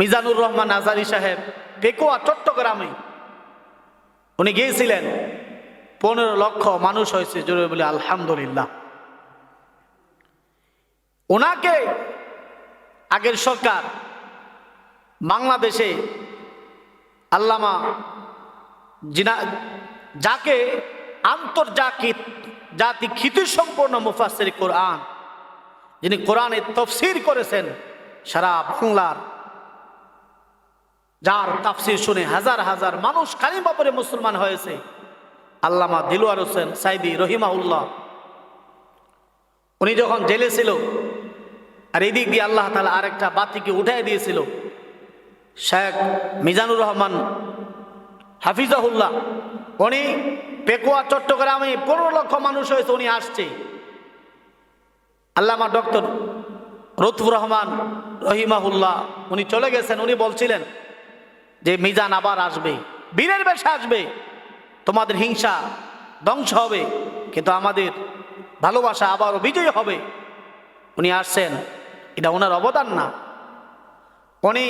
মিজানুর রহমান আজারি সাহেব পেকুয়া চট্টগ্রামে। উনি গিয়েছিলেন, পনেরো লক্ষ মানুষ হয়েছে, জোরে বলে আলহামদুলিল্লাহ। ওনাকে আগের সরকার বাংলাদেশে আল্লামা জিনা, যাকে আন্তর্জাতিক জাতিক খ্যাতিসম্পন্ন মুফাসির কোরআন, যিনি কোরআনের তফসির করেছেন, সারা বাংলার যার তাফসির শুনে হাজার হাজার মানুষ কালিমা পরে মুসলমান হয়েছে। আল্লামা দিলওয়ার হোসেন সাইদি রহিমাউল্লাহ উনি যখন জেলে ছিল, আর এদিক দিয়ে আল্লাহ তালা আরেকটা বাতিকে উঠাই দিয়েছিল, শেখ মিজানুর রহমান হাফিজাহুল্লাহ, উনি পেকুয়া, চট্টগ্রামে পনেরো লক্ষ মানুষ হয়েছে, উনি আসছে। আল্লামা ডক্টর রতুফুর রহমান রহিমাহুল্লাহ, উনি চলে গেছেন, উনি বলছিলেন যে মিজান আবার আসবে, বীরের বেশে আসবে, তোমাদের হিংসা ধ্বংস হবে, কিন্তু আমাদের ভালোবাসা আবারও বিজয়ী হবে। উনি আসছেন, এটা ওনার অবদান না। উনি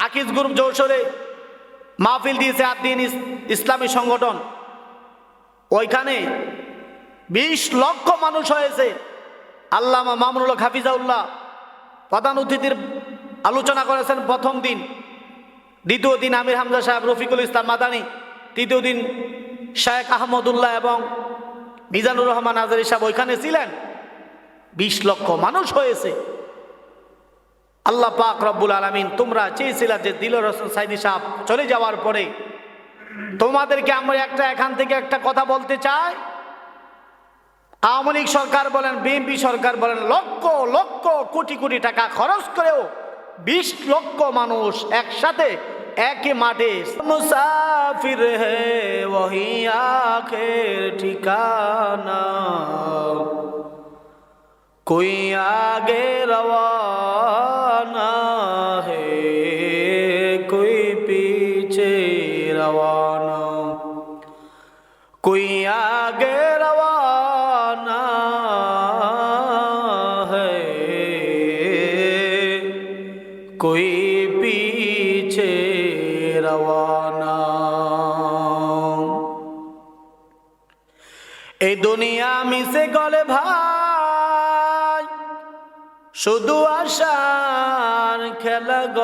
আকিজ গ্রুপ যৌসরে মাহফিল দিয়েছে আদিন ইসলামী সংগঠন। ওইখানে বিশ লক্ষ মানুষ হয়েছে। আল্লামা মামরুল হক হাফিজাউল্লাহ প্রধান অতিথির আলোচনা করেছেন প্রথম দিন। দ্বিতীয় দিন আমির হামজা সাহেব রফিকুল ইসলাম মাদানি, তৃতীয় দিন শায়েখ আহমদুল্লাহ এবং মিজানুর রহমান আজারি সাহেব ওইখানে ছিলেন। বিশ লক্ষ মানুষ হয়েছে। আল্লাহ পাক রব্বুল আলমিন তোমরা চেয়েছিলা যে দিল রসুল সাইদি সাহেব চলে যাওয়ার পরে তোমাদেরকে আমরা একটা এখান থেকে একটা কথা বলতে চাই। আওয়ামী লীগ সরকার বলেন, বিএনপি সরকার বলেন, লক্ষ লক্ষ, কোটি কোটি টাকা খরচ করেও বিশ লক্ষ মানুষ একসাথে একে মাঠে মুসাফির হে, ওহি আখের ঠিকানা। কই আগে রওয়ানা হে, কই পিছে রওয়ানা। কই আগে রওয়ানা। এই দুনিয়া মিশে গলে ভাই, শুধু আশার খেলা গ।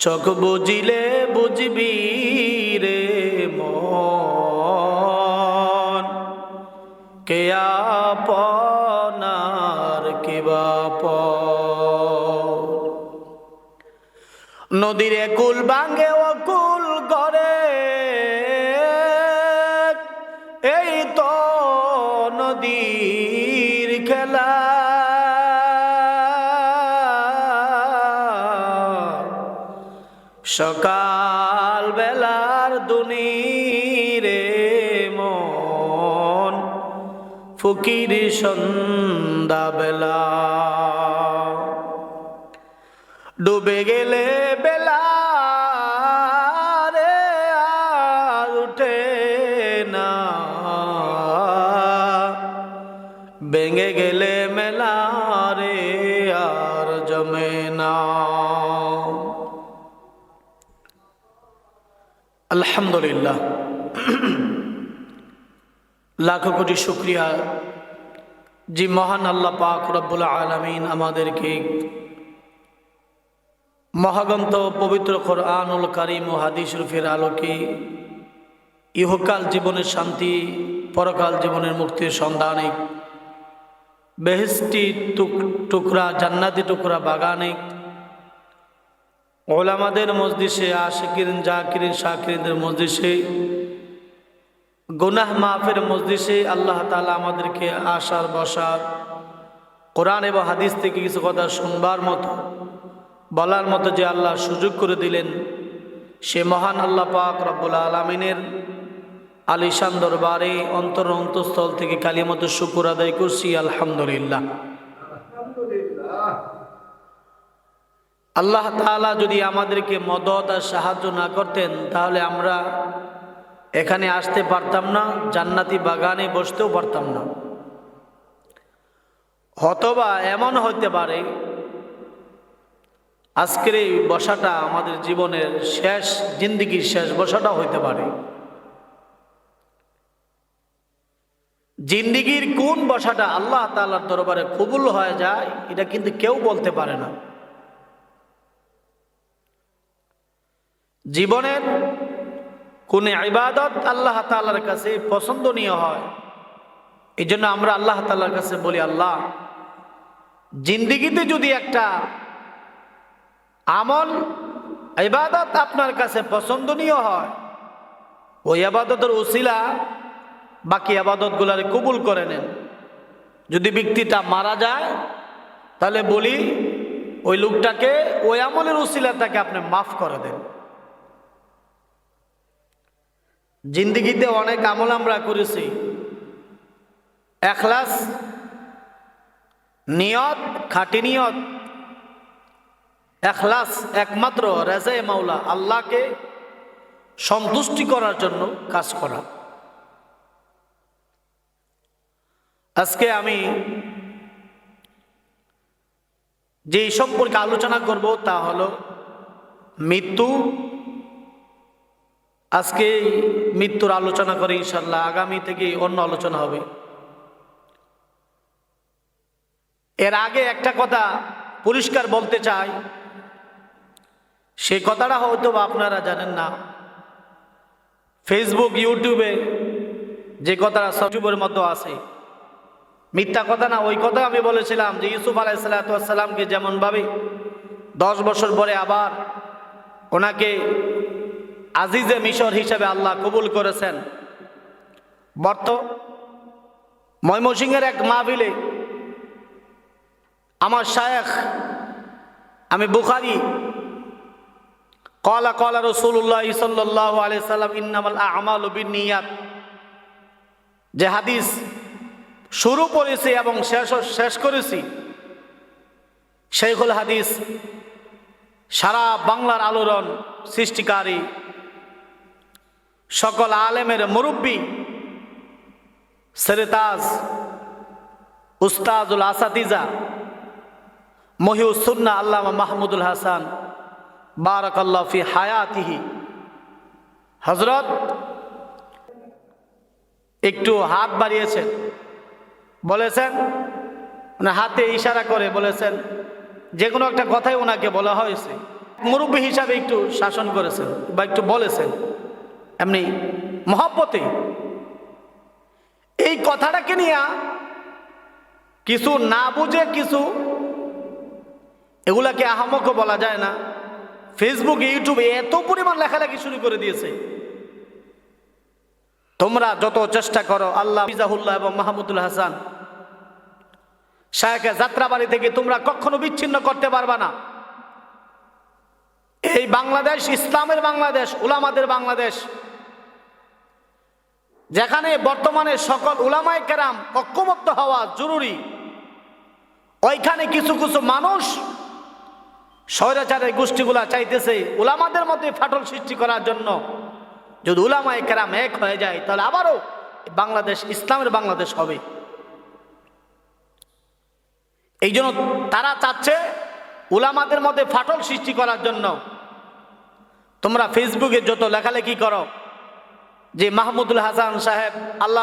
চোখ বুঝিলে বুঝবি রে মন। নদীরে কুল ভাঙ্গে ও কুল করে। এই তো নদীর খেলা। সকাল বেলার দুনিরে মন ফকির সন্ধ্যা বেলা ডুবে গেলে ভেঙে গেলে মেলা রে আর জমে না। আলহামদুলিল্লাহ। লাখো কোটি শুক্রিয়া। জি, মহান আল্লাহ পাক রব্বুল আলমিন আমাদেরকে মহাগন্ত পবিত্র কোরআনুল কারিম ও হাদিস রুফের আলোকে ইহকাল জীবনের শান্তি, পরকাল জীবনের মুক্তির সন্ধানে বেহেস্টি টুকরা, জান্নাতি টুকরা বাগানে। ওলামাদের মসজিষে আশিকিরিন জাকিরিন, শাকিরিনদের মসজিষে গুনাহ মাফের মসজিষে আল্লাহ তালা আমাদেরকে আসার বসার, কোরআন এবং হাদিস থেকে কিছু কথা শুনবার মতো, বলার মতো যে আল্লাহ সুযোগ করে দিলেন, সে মহান আল্লাহ পাক রব্বুল আলমিনের আলিশান দরবারে অন্তর অন্তঃস্থল থেকে কালিমতো শুকুর আদায় করছি, আলহামদুলিল্লাহ। আল্লাহ তালা যদি আমাদেরকে মদত আর সাহায্য না করতেন, তাহলে আমরা এখানে আসতে পারতাম না, জান্নাতি বাগানে বসতেও পারতাম না। অথবা এমন হইতে পারে, আজকের এই বসাটা আমাদের জীবনের শেষ, জিন্দিগির শেষ বসাটা হইতে পারে। জিন্দিগির কোন বসাটা আল্লাহ তাআলার দরবারে কবুল হয়ে যায়, এটা কিন্তু কেউ বলতে পারে না। জীবনের কোন ইবাদত আল্লাহ তাআলার কাছে পছন্দনীয় হয় এই জন্য আমরা আল্লাহ তাআলার কাছে বলি, আল্লাহ, জিন্দিগিতে যদি একটা আমল, ইবাদত আপনার কাছে পছন্দনীয় হয়, ওই আবাদতের ওসিলা বাকি আবাদতগুলারে কবুল করে নেন। যদি ব্যক্তিটা মারা যায়, তাহলে বলি, ওই লোকটাকে, ওই আমলের ওসিলা তাকে আপনি মাফ করে দেন। জিন্দিগিতে অনেক আমল আমরা করেছি। এখলাস, নিয়ত, খাটি নিয়ত। এখলাস একমাত্র রেজায় মাওলা, আল্লাহকে সন্তুষ্টি করার জন্য কাজ করা। আজকে আমি যে সম্পর্কে আলোচনা করব তা হলো মৃত্যু। আজকে মৃত্যুর আলোচনা করে ইনশাল্লাহ আগামী থেকে অন্য আলোচনা হবে। এর আগে একটা কথা পরিষ্কার বলতে চাই সেই কথাটা হয়তো আপনারা জানেন না। ফেসবুক ইউটিউবে যে কথাটা ইউটিউবের মতো আছে মিথ্যা কথা না, ওই কথা আমি বলেছিলাম যে ইউসুফ আলাইসাল্লাতামকে যেমনভাবে দশ বছর পরে আবার ওনাকে আজিজে মিশর হিসেবে আল্লাহ কবুল করেছেন। বর্ত ময়মনসিংহের এক মাহবিলে আমার শায়েখ, আমি বুখারি কলা কলা রসুল্লাহ সাল্লাহ আলি সাল্লাম ইন্নামাল আমাল বিনিয়াত যে হাদিস শুরু করেছি এবং শেষ শেষ করেছি। শেখুল হাদিস, সারা বাংলার আলোড়ন সৃষ্টিকারী সকল আলেমের মুরব্বী, সেরেতাজ, উস্তাজুল আসাতিজা, মহিউসুন্না আল্লামা মাহমুদুল হাসান, বারাকাল্লাহ ফি হায়াতিহি। হজরত একটু হাত বাড়িয়েছেন। বলেছেন? মানে হাতে ইশারা করে বলেছেন। যে কোনো একটা কথাই ওনাকে বলা হয়েছে। মুরব্বী হিসাবে একটু শাসন করেছেন বা একটু বলেছেন। এমনি মহাব্বতে। এই কথাটাকে নিয়ে কিছু না বুঝে কিছু এগুলাকে আহামকও বলা যায় না। ফেসবুক ইউটিউবে এত পরিমাণ লেখালেখি শুরু করে দিয়েছে। তোমরা যত চেষ্টা করো, আল্লাহ মিজাহুল্লাহ এবং মাহমুদুল হাসান শায়কে যাত্রাবাড়ি থেকে তোমরা কখনো বিচ্ছিন্ন করতে পারবা না। এই বাংলাদেশ, ইসলামের বাংলাদেশ, উলামাদের বাংলাদেশ, যেখানে বর্তমানে সকল উলামায় কেরাম ঐক্যমত্য হওয়া জরুরি, ওইখানে কিছু কিছু মানুষ স্বৈরাচারের গোষ্ঠীগুলা চাইতেছে উলামাদের মধ্যে ফাটল সৃষ্টি করার জন্য। যদি উলামায় কেরাম এক হয়ে যায়, তাহলে আবারও বাংলাদেশ, ইসলামের বাংলাদেশ হবে। এই জন্য তারা চাচ্ছে উলামাদের মধ্যে ফাটল সৃষ্টি করার জন্য। তোমরা ফেসবুকে যত লেখালেখি করো, যে মাহমুদুল হাসান সাহেব, আল্লাহ